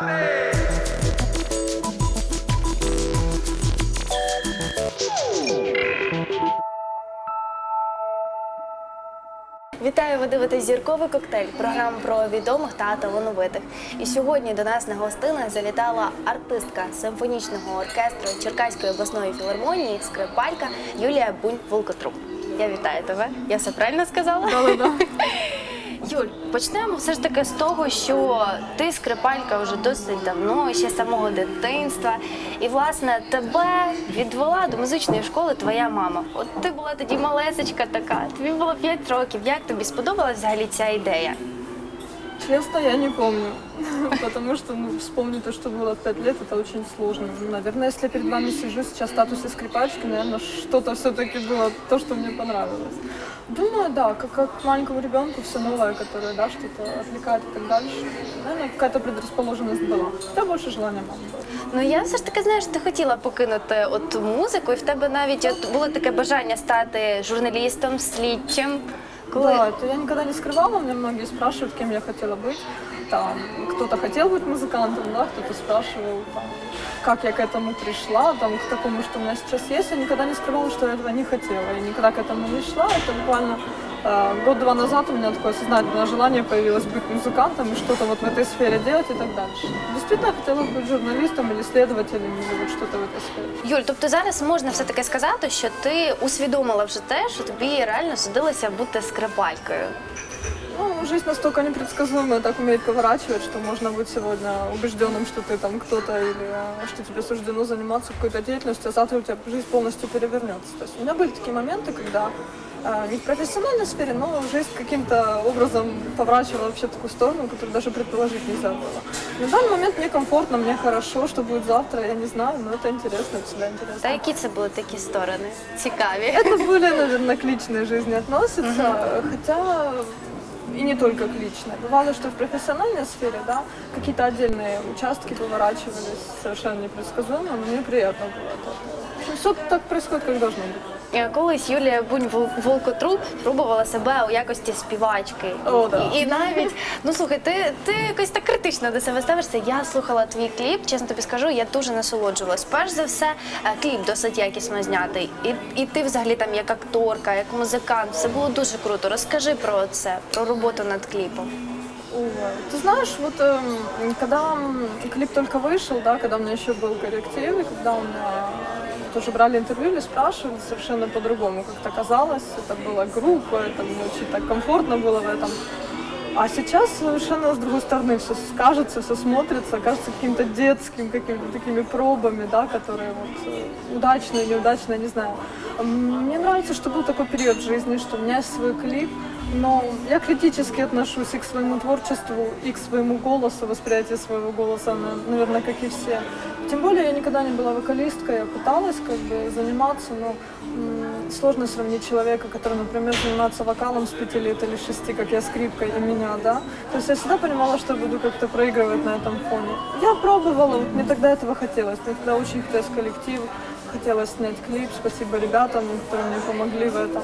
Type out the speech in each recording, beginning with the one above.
아멘 Вітаю, ви дивитесь зірковий коктейль, програму про відомих та талановитих. І сьогодні до нас на гостини залітала артистка симфонічного оркестру Черкаської обласної філармонії скрипалька Юлія Бунь Волкотруб. Я вітаю тебе. Я все правильно сказала? Юль, почнемо все ж таки з того, що ти скрипалька вже досить давно, ще з самого дитинства. І власне тебе відвела до музичної школи твоя мама. От ти була тоді малесечка така, тобі було 5 років. Як тобі сподобалась взагалі ця ідея? Честно, я не помню. Потому что ну, вспомнить то, что было в 5 лет, это очень сложно. Ну, Наверное, если я перед вами сижу сейчас в статусе скрипачки, наверное, что-то все-таки было то, что мне понравилось. Думаю, да, как, как маленькому ребенку все новое, которое, да, что-то отвлекает и так дальше. Наверное, какая-то предрасположенность была. Да, больше желания мамы было. Ну я все ж таки знаю, що ти хотіла покинути от музику, і в тебе навіть от було таке бажання стати журналістом, слідчим. Да, это я никогда не скрывала, мне многие спрашивают, кем я хотела быть. Там, кто-то хотел быть музыкантом, да, кто-то спрашивал, там, как я к этому пришла, там, к такому, что у меня сейчас есть. Я никогда не скрывала, что я этого не хотела. Я никогда к этому не шла. Это буквально год-два назад у меня такое сознательное желание появилось быть музыкантом и что-то вот в этой сфере делать и так дальше. Действительно, хотела быть журналистом или следователем, или вот что-то в этой сфере. Юль, тобто зараз можна все таки сказати, що ти усвідомила вже те, що тобі реально судилося бути скрипалькою. Ну, жизнь настолько непредсказуемая, так умеет поворачивать, что можно быть сегодня убежденным, что ты там кто-то или а, что тебе суждено заниматься какой-то деятельностью, а завтра у тебя жизнь полностью перевернется. То есть у меня были такие моменты, когда а, не в профессиональной сфере, но жизнь каким-то образом поворачивала вообще в такую сторону, которую даже предположить нельзя было. На данный момент мне комфортно, мне хорошо, что будет завтра, я не знаю, но это интересно, это всегда интересно. Та які це були такі сторони? Цікаві. Это более, наверное, к личной жизни относится, хотя и не только к личной. Бывало, что в профессиональной сфере, да, какие-то отдельные участки поворачивались совершенно непредсказуемо, но мне приятно было это. В общем, все так происходит, как должно быть. Е, Колись Юлія Бунь Вол- Волкотруб пробувала себе у якості співачки. О, да. і, і навіть, ну слухай, ти, ти якось так критично до себе ставишся. Я слухала твій кліп, чесно тобі скажу, я дуже насолоджувалась. Перш за все, е, кліп досить якісно знятий. І, і ти взагалі там як акторка, як музикант, все було дуже круто. Розкажи про це, про роботу над кліпом. Ой, Ты знаешь, вот эм, когда м, клип только вышел, да, когда у меня еще был корректив, и когда у меня тоже брали интервью или спрашивали, совершенно по-другому как-то казалось. Это была группа, это мне очень так комфортно было в этом. А сейчас совершенно с другой стороны все кажется, все смотрится, кажется каким-то детским, какими-то такими пробами, да, которые вот э, удачные, неудачные, не знаю. Мне нравится, что был такой период в жизни, что у меня есть свой клип, но я критически отношусь и к своему творчеству, и к своему голосу, восприятию своего голоса, на- наверное, как и все. Тем более я никогда не была вокалисткой, я пыталась как бы заниматься, но сложно сравнить человека, который, например, занимается вокалом с пяти лет или шести, как я скрипкой, и меня, да. То есть я всегда понимала, что буду как-то проигрывать на этом фоне. Я пробовала, вот мне тогда этого хотелось, мне тогда очень хотелось коллектив, хотелось снять клип, спасибо ребятам, которые мне помогли в этом.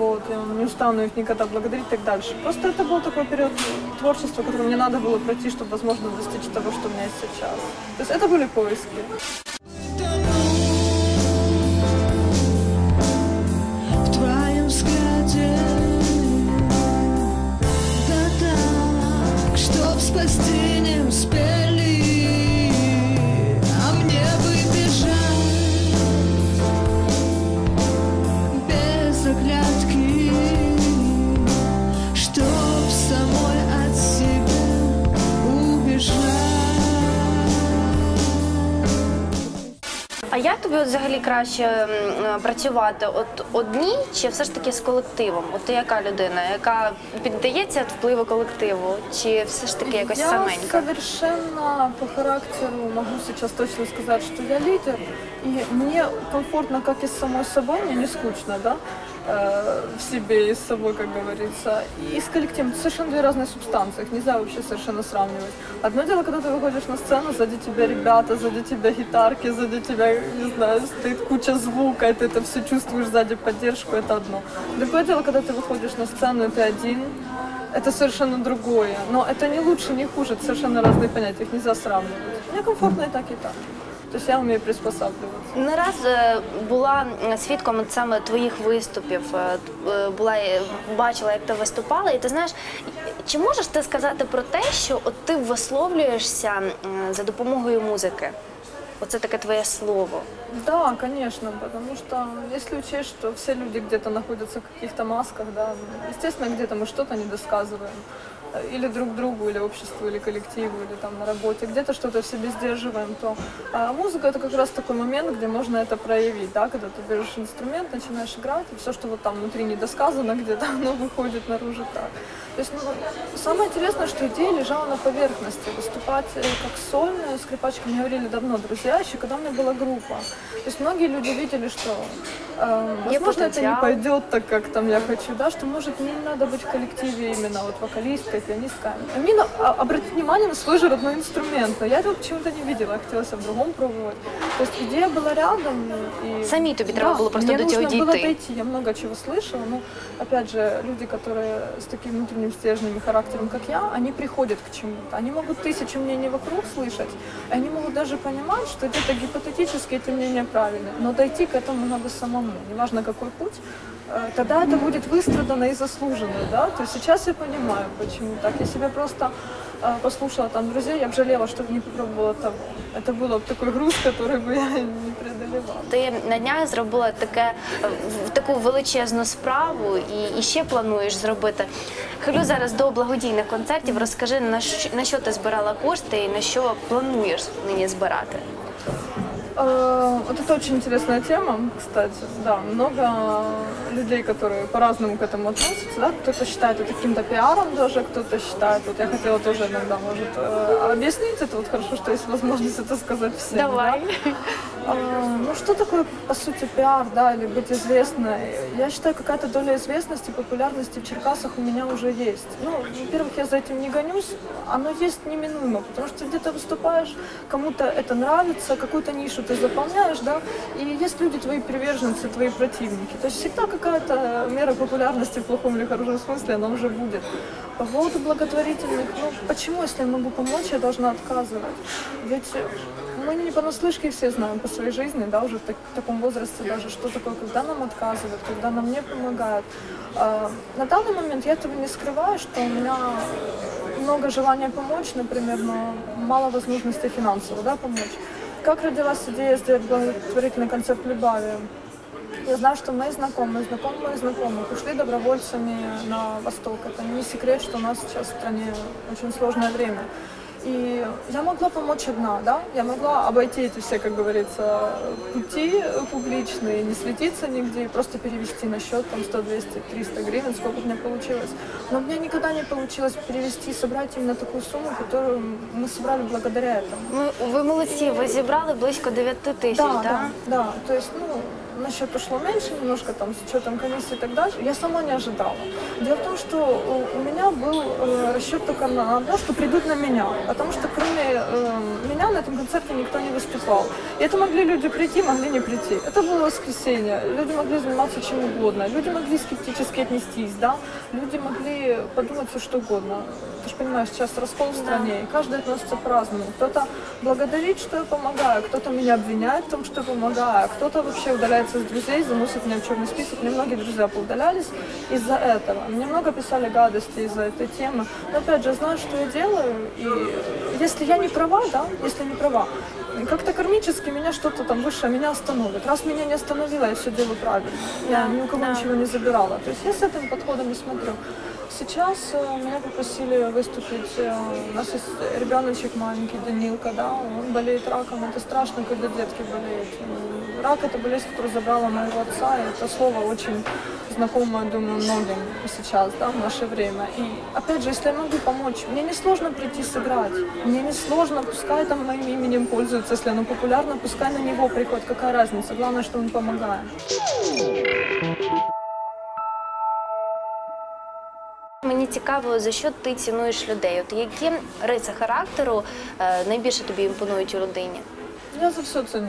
Вот, я не устану их никогда благодарить и так дальше. Просто это был такой период творчества, который мне надо было пройти, чтобы, возможно, достичь того, что у меня есть сейчас. То есть это были поиски. Тобі краще працювати от одній чи все ж таки з колективом? От ти яка людина, яка піддається впливу колективу, чи все ж таки якось я саменька? совершенно по характеру могу сейчас точно сказать, что я лидер, и мне комфортно как и с самой собой, мне не скучно, да. Э, в себе и с собой, как говорится. И с коллективом. Совершенно две разные субстанции, их нельзя вообще совершенно сравнивать. Одно дело, когда ты выходишь на сцену, сзади тебя ребята, сзади тебя гитарки, сзади тебя, не знаю, стоит куча звука, и ты это все чувствуешь сзади поддержку, это одно. Другое дело, когда ты выходишь на сцену, и ты один, это совершенно другое. Но это не лучше, не хуже, это совершенно разные понятия, их нельзя сравнивать. Мне комфортно и так, и так. То есть я умею приспосабливаться. Не раз е, була свідком саме твоїх виступів, е, е, була бачила, як ти виступала, і ти знаєш, чи можеш ти сказати про те, що от ти висловлюєшся за допомогою музики? Оце таке твоє слово. Да, конечно, потому что если учесть, что все люди где-то находятся в каких-то масках, да, естественно, где-то мы что-то недосказываем. Или друг другу, или обществу, или коллективу, или там на работе, где-то что-то в себе сдерживаем, то а музыка это как раз такой момент, где можно это проявить, да, когда ты берешь инструмент, начинаешь играть, и все, что вот там внутри недосказано где-то, оно выходит наружу так. То есть, ну, самое интересное, что идея лежала на поверхности. Выступать э, как сольную скрипачку мне говорили давно друзья, еще когда у меня была группа. То есть многие люди видели, что э, возможно это не потенциал. пойдет так, как там я хочу, да, что может мне не надо быть в коллективе именно вот вокалисткой, пианисткой. А мне на- а- обратить внимание на свой же родной инструмент, но я этого почему-то не видела, я хотела себя в другом пробовать. То есть идея была рядом. И... Самі тобі треба було просто мне до цього нужно было дійти. дойти. Я много чего слышала, но опять же, люди, которые с таким внутренним стержнем и характером, как я, они приходят к чему-то. Они могут тысячу мнений вокруг слышать, и они могут даже понимать, что где-то гипотетически эти мнения правильны, но дойти к этому надо самому, неважно какой путь. Э, Тогда это будет выстрадано и заслуженно, да. То есть сейчас я понимаю, почему так. Я себя просто э, послушала там друзей, я бы жалела, что не попробовала того. Это было бы такой груз, который бы я не преодолевала. Ти на днях зробила таке е, в- таку величезну справу і, і ще плануєш зробити. Хилю зараз до благодійних концертів. Розкажи на що, на що ти збирала кошти і на що плануєш нині збирати. Э, Вот это очень интересная тема, кстати. Да, много людей, которые по-разному к этому относятся. Да? Кто-то считает это каким-то пиаром даже, кто-то считает, вот я хотела тоже иногда, может, э, объяснить это, вот хорошо, что есть возможность это сказать всем. да? А, ну что такое, по сути, пиар, да, или быть известной? Я считаю, какая-то доля известности, популярности в Черкасах у меня уже есть. Ну, во-первых, я за этим не гонюсь, оно есть неминуемо, потому что где-то выступаешь, кому-то это нравится, какую-то нишу ты заполняешь, да, и есть люди твои приверженцы, твои противники. То есть всегда какая-то мера популярности в плохом или хорошем смысле, она уже будет. По поводу благотворительных, ну почему, если я могу помочь, я должна отказывать? Ведь мы не понаслышке все знаем по своей жизни, да, уже в, так- в таком возрасте даже, что такое, когда нам отказывают, когда нам не помогают. А, на данный момент я этого не скрываю, что у меня много желания помочь, например, но мало возможностей финансово, да, помочь. Как родилась идея сделать благотворительный концерт в? Я знаю, что мои знакомые, знакомые моих знакомых ушли добровольцами на восток. Это не секрет, что у нас сейчас в стране очень сложное время. И я могла помочь одна, да, я могла обойти эти все, как говорится, пути публичные, не светиться нигде, и просто перевести на счет там 100, 200, 300 гривен, сколько у меня получилось. Но у меня никогда не получилось перевести, собрать именно такую сумму, которую мы собрали благодаря этому. Ми, ви молодці, ви зібрали близько 9 тисяч, Да, так? да, да. То есть, ну, на счет ушло меньше немножко, там, с учетом комиссии и так дальше. Я сама не ожидала. Дело в том, что у, меня был э, расчет только на одно, что придут на меня. Потому что кроме э, меня на этом концерте никто не выступал. И это могли люди прийти, могли не прийти. Это было воскресенье. Люди могли заниматься чем угодно. Люди могли скептически отнестись, да. Люди могли подумать все что угодно. Ты же понимаешь, сейчас раскол в стране, и каждый относится по-разному. Кто-то благодарит, что я помогаю, кто-то меня обвиняет в том, что я помогаю, кто-то вообще удаляется с друзей, заносит меня в черный список. Мне многие друзья поудалялись из-за этого. Мне много писали гадости из-за этой темы. Но опять же, знаю, что я делаю, и если я не права, да, если не права, как-то кармически меня что-то там выше меня остановит. Раз меня не остановило, я все делаю правильно. Я ни у кого да. ничего не забирала. То есть я с этим подходом не смотрю. Сейчас э, меня попросили выступить. э, у нас есть ребеночек маленький, Данилка, да, он болеет раком. Это страшно, когда детки болеют. М, Рак это болезнь, которая забрала моего отца, и это слово очень знакомое, думаю, многим сейчас, да, в наше время. И опять же, если я могу помочь, мне не сложно прийти сыграть. Мне не сложно, пускай там моим именем пользуется, если оно популярно, пускай на него приходит, какая разница. Главное, что мы помогаем. Мені цікаво, за що ти цінуєш людей? От які риси характеру е, найбільше тобі імпонують у людині? Я за все ценю.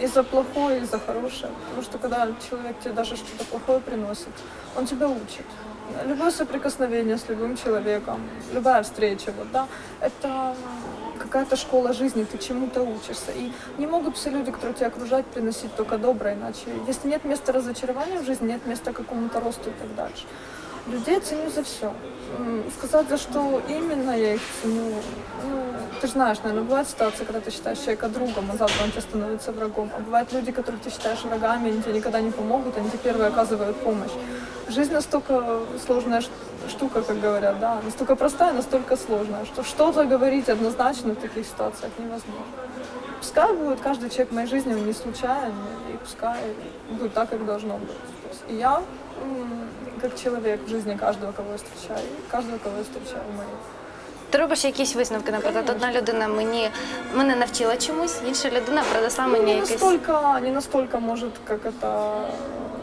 И за плохое, и за хорошее. Потому что когда человек тебе даже что-то плохое приносит, он тебя учит. Любое соприкосновение с любым человеком, любая встреча, вот, да, это какая-то школа жизни, ты чему-то учишься. И не могут все люди, которые тебя окружают, приносить только доброе, иначе если нет места разочарования в жизни, нет места какому-то росту и так дальше. Людей ценю за все. Сказать, за что именно я их ценю, ну, ты же знаешь, наверное, бывают ситуации, когда ты считаешь человека другом, а завтра он тебе становится врагом. А бывают люди, которых ты считаешь врагами, они тебе никогда не помогут, они тебе первые оказывают помощь. Жизнь настолько сложная штука, как говорят, да, настолько простая, настолько сложная, что что-то говорить однозначно в таких ситуациях невозможно. Пускай будет каждый человек в моей жизни, не случайен, и пускай будет так, как должно быть. И я, как человек в жизни каждого, кого я встречаю, и каждого, кого я встречаю в моей. Ти робиш якісь висновки, наприклад, одна людина мені мене навчила чомусь, інша людина принесла мені Ну, не якесь. настолько, не настолько может, как это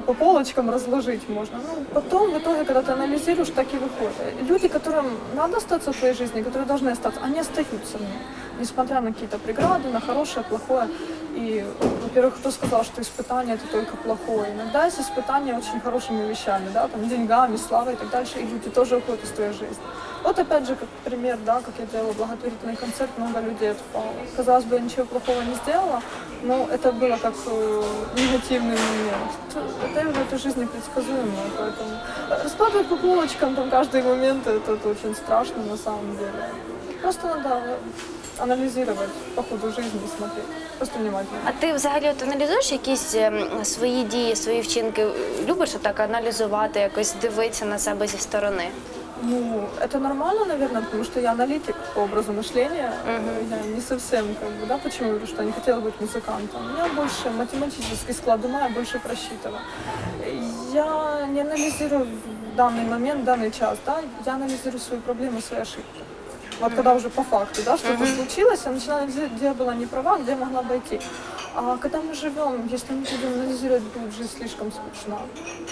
по полочкам разложить можно. Ну, потом, в итоге, когда ты анализируешь, так и выходит. Люди, которым надо остаться в твоей жизни, которые должны остаться, они остаются в ней. Несмотря на какие-то преграды, на хорошее, плохое. И, во-первых, кто сказал, что испытание это только плохое? Иногда есть испытания очень хорошими вещами, да, там, деньгами, славой и так дальше, и люди тоже уходят из твоей жизни. Вот опять же, как пример, да, как я делала благотворительный концерт, много людей отпало. Казалось бы, я ничего плохого не сделала, но это было как э, негативный момент. Это в этой жизни предсказуемо, поэтому э, раскладывать по полочкам там каждый момент, это, это очень страшно на самом деле. Просто надо анализировать по ходу жизни и смотреть. Просто внимательно. А ти взагалі от аналізуєш якісь ем, свої дії, свої вчинки? Любиш так аналізувати, якось дивитися на себе зі сторони? Ну, это нормально, наверное, потому что я аналитик по образу мышления. Я не совсем, как бы, да, почему я говорю, что я не хотела быть музыкантом. У меня больше математический склад ума, я больше просчитываю. Я не анализирую в данный момент, в данный час, да, я анализирую свои проблемы, свои ошибки. Вот когда уже по факту, да, что-то случилось, я начинаю анализировать, где я была не права, где я могла обойти. А когда мы живем, если мы будем анализировать, будет жизнь слишком скучна.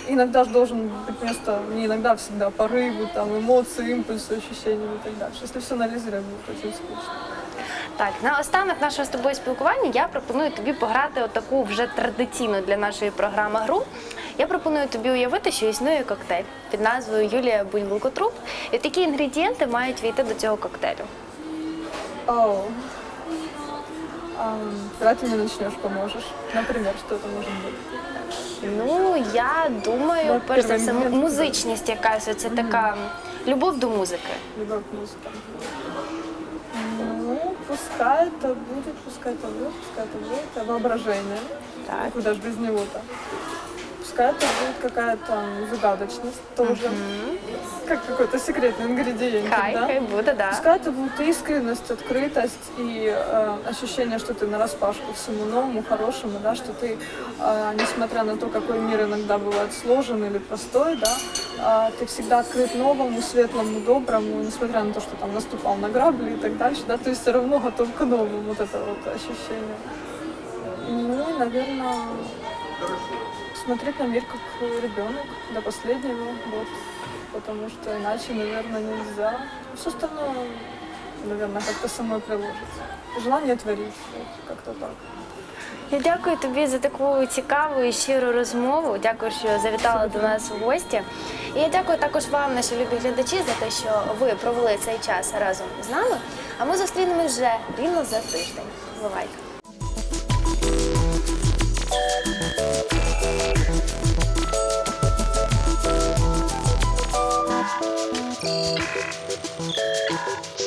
Иногда же должен быть место, не иногда, всегда порыву, там, эмоции, импульсы, ощущения и так дальше. Если все анализировать, будет очень скучно. Так, на останок нашого з тобою спілкування я пропоную тобі пограти отаку вже традиційну для нашої програми гру. Я пропоную тобі уявити, що існує коктейль під назвою Юлія Бульбулкотруп. І такі інгредієнти мають війти до цього коктейлю. Оу. Ам, давай ты мне начнешь, поможешь. Например, что это может быть? Ну, я думаю, Ну, перш за все, первий м- момент. музичність якась, це така любов до музики. Любовь к музыке. Пускай это будет, пускай это будет, пускай это будет. А воображение. Так. Куда же без него-то? Пускай это будет какая-то загадочность тоже. Как какой-то секретный ингредиент, Хай, да? хай буде, да. Пускай это будет искренность, открытость и э, ощущение, что ты на распашку всему новому, хорошему, да, что ты, э, несмотря на то, какой мир иногда бывает сложен или простой, да, э, ты всегда открыт новому, светлому, доброму, несмотря на то, что там наступал на грабли и так дальше, да, ты все равно готов к новому, вот это вот ощущение. Ну и, наверное, смотреть на мир как ребенок до последнего, вот, потому что иначе, наверное, нельзя. Все остальное, наверное, как-то самой приложится. Желание творить, вот, как-то так. Я дякую тобі за таку цікаву і щиру розмову. Дякую, що завітала до нас у гості. І я дякую також вам, наші любі глядачі, за те, що ви провели цей час разом з нами. А ми зустрінемось вже рівно за тиждень. Бувайте! Thank you.